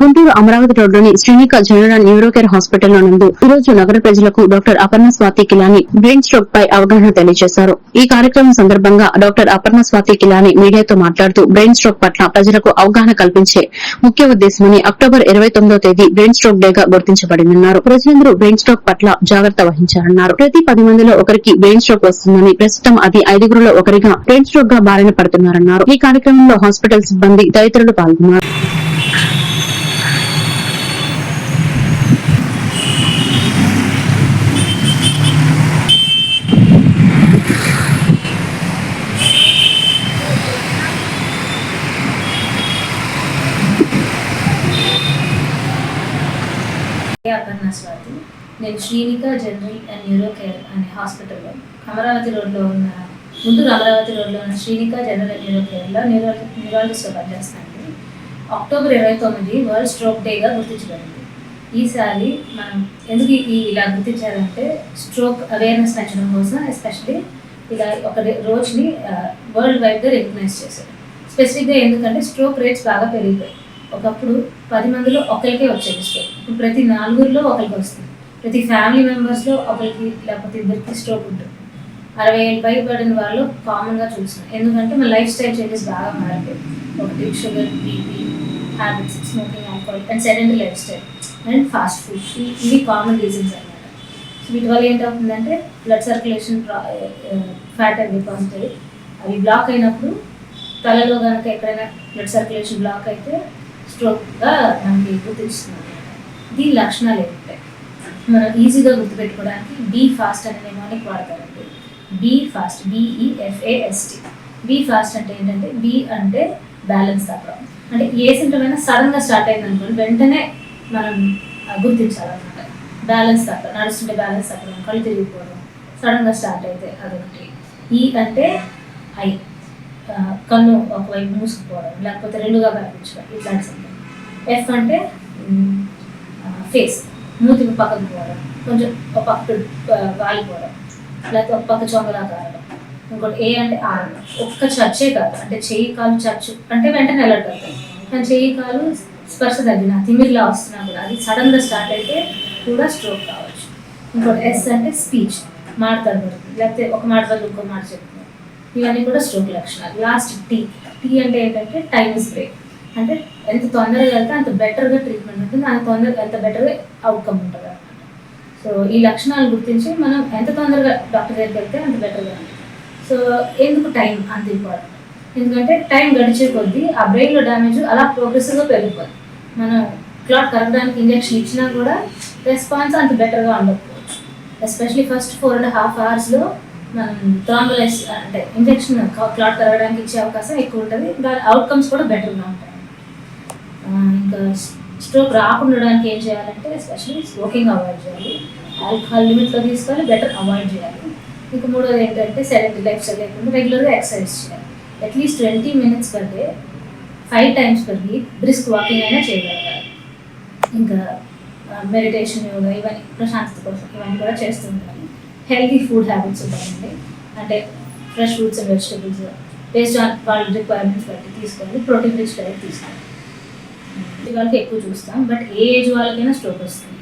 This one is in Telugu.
గుంటూరు అమరావతి రోడ్లోని శ్రీనిక జనరల్ న్యూరో కేర్ హాస్పిటల్లో నందు ఈ రోజు నగర ప్రజలకు doctor Aparna Swathi Kilani brain stroke పై అవగాహన తెలియజేశారు. ఈ కార్యక్రమం సందర్భంగా డాక్టర్ అపర్ణ స్వాతి కిలాని మీడియాతో మాట్లాడుతూ బ్రెయిన్ స్ట్రోక్ పట్ల ప్రజలకు అవగాహన కల్పించే ముఖ్య ఉద్దేశమని అక్టోబర్ ఇరవై తొమ్మిదో తేదీ బ్రెయిన్ స్ట్రోక్ డేగా గుర్తించబడిందన్నారు. ప్రజలందరూ బ్రెయిన్ స్ట్రోక్ పట్ల జాగ్రత్త వహించారన్నారు ప్రతి పది మందిలో ఒకరికి బ్రెయిన్ స్ట్రోక్ వస్తుందని ప్రస్తుతం అది ఐదుగురులో ఒకరిగా బ్రెయిన్ స్ట్రోక్గా బారిన పడుతున్నారన్నారు. ఈ కార్యక్రమంలో హాస్పిటల్ సిబ్బంది తదితరులు పాల్గొన్నారు. అపర్ణ స్వాతి నేను Srinika general and neuro care అనే హాస్పిటల్లో అమరావతి రోడ్లో ఉన్న ముందుగా అమరావతి రోడ్లో ఉన్న శ్రీనిక జనరల్ అండ్ న్యూరో కేర్లో న్యూరో న్యూరాలజిస్ట్గా పనిచేస్తాను అక్టోబర్ ఇరవై తొమ్మిది వరల్డ్ స్ట్రోక్ డేగా గుర్తించబడింది. ఈసారి మనం ఎందుకు ఈ ఇలా గుర్తించారంటే స్ట్రోక్ అవేర్నెస్ పెంచడం కోసం ఎస్పెషలీ ఇలా ఒక రోజుని వరల్డ్ వైడ్గా రికగ్నైజ్ చేశారు. స్పెసిఫిక్గా ఎందుకంటే స్ట్రోక్ రేట్స్ బాగా పెరిగిపోయాయి. ఒకప్పుడు పది మందిలో ఒకరికే వచ్చేది స్ట్రోక్ ఇప్పుడు ప్రతి నాలుగురిలో ఒకరికి వస్తుంది. ప్రతి ఫ్యామిలీ మెంబర్స్లో ఒకరికి లేకపోతే ఇద్దరికి స్ట్రోక్ ఉంటుంది. అరవై ఏళ్ళు పైబడిన వాళ్ళు కామన్గా చూస్తున్నాం ఎందుకంటే మన లైఫ్ స్టైల్ చేంజెస్ బాగా మారిపోయి ఒకటి sugar BP habits smoking alcohol and sedentary life style and fast food ఇవి కామన్ రీజన్స్ అన్నమాట. సో వీటి వల్ల ఏంటవుతుందంటే బ్లడ్ సర్క్యులేషన్ ఫ్యాట్ అవి డిపాజిటరీ అవి బ్లాక్ అయినప్పుడు తలలో కనుక ఎక్కడైనా బ్లడ్ సర్క్యులేషన్ బ్లాక్ అయితే స్ట్రోక్గా మనకి గుర్తిస్తుంది దీని లక్షణాలు ఏంటంటే మనం ఈజీగా గుర్తుపెట్టుకోవడానికి బీ ఫాస్ట్ అనే నియమానికి వాడతారండి. B fast BEFAST B fast అంటే ఏంటంటే బీ అంటే బ్యాలెన్స్ తప్పడం. అంటే ఏ సింటమ్ అయినా సడన్గా స్టార్ట్ అయింది అనుకోండి వెంటనే మనం గుర్తించాలన్నమాట. బ్యాలెన్స్ తప్పడం నడుస్తుంటే బ్యాలెన్స్ తప్పడం కళ్ళు తిరిగిపోవడం సడన్గా స్టార్ట్ అయితే అదొకటి. ఈ అంటే ఐ. కన్ను ఒకవైపు మూసుకుపోవడం లేకపోతే రెండుగా కనిపించడం ఇట్లాంటి సంథింగ్ ఎఫ్ అంటే ఫేస్ మూతి పక్కకు పోవడం కొంచెం ఒక పక్క వాలిపోవడం లేకపోతే ఒక పక్క చొంగలా కారడం. ఇంకోటి ఏ అంటే ఆర్ ఒక్క చర్చే కాదు. అంటే చెయ్యి కాలు చర్చు. అంటే వెంటనే అలర్ట్ అవుతాం కానీ చెయ్యి కాలు స్పర్శ తగ్గిన తిమిరిలా వస్తున్నా కూడా అది సడన్గా స్టార్ట్ అయితే కూడా స్ట్రోక్ కావచ్చు. ఇంకోటి ఎస్ అంటే స్పీచ్ మాట లేకపోతే ఒక మాట బదులు ఇంకో మాట చెప్తుంది. ఇవన్నీ కూడా స్ట్రోక్ లక్షణాలు. లాస్ట్ టీ టీ అంటే ఏంటంటే టైం స్ప్రే అంటే ఎంత తొందరగా వెళ్తే అంత బెటర్గా ట్రీట్మెంట్ ఉంటుంది. అంత తొందరగా ఎంత బెటర్గా అవుట్కమ్ ఉంటుంది అనమాట సో ఈ లక్షణాలు గుర్తించి మనం ఎంత తొందరగా డాక్టర్ దగ్గరికి వెళ్తే అంత బెటర్గా ఉంటుంది. సో ఎందుకు టైం అంత ఇంపార్టెంట్ ఎందుకంటే టైం గడిచే కొద్దీ ఆ బ్రెయిన్లో డ్యామేజ్ అలా ప్రోగ్రెసివ్గా పెరిగిపోతుంది మనం క్లాట్ కరగడానికి ఇంజెక్షన్ ఇచ్చినా కూడా రెస్పాన్స్ అంత బెటర్గా ఉండకపోవచ్చు. Especially first four and half అవర్స్లో మనం అంటే ఇంజెక్షన్ క్లాట్ కరగడానికి ఇచ్చే అవకాశం ఎక్కువ ఉంటుంది. దాని అవుట్కమ్స్ కూడా బెటర్గా ఉంటాయి. ఇంకా స్ట్రోక్ రాకుండా ఉండడానికి ఏం చేయాలంటే ఎస్పెషల్లీ స్మోకింగ్ అవాయిడ్ చేయాలి. ఆల్కహాల్ లిమిట్లో తీసుకోవాలి బెటర్ అవాయిడ్ చేయాలి. ఇంకా మూడోది ఏంటంటే సెలెక్ట్ లైఫ్ స్టైల్ లేకుండా రెగ్యులర్గా ఎక్సర్సైజ్ చేయాలి. At least twenty minutes per day five times per week brisk walking అయినా చేయగలగాలి. ఇంకా మెడిటేషన్ యోగా ఇవన్నీ ప్రశాంతత కోసం ఇవన్నీ కూడా చేస్తుంటాను హెల్తీ ఫుడ్ హ్యాబిట్స్ ఉంటాయండి. అంటే fresh fruits and vegetables. Based on వాళ్ళ రిక్వైర్మెంట్స్ బట్టి తీసుకోవాలి. ప్రోటీన్ రిచ్ డైట్ తీసుకోవాలి. వాళ్ళకి ఎక్కువ చూస్తాం. బట్ ఏ ఏజ్ వాళ్ళకైనా స్ట్రోక్ వస్తుంది.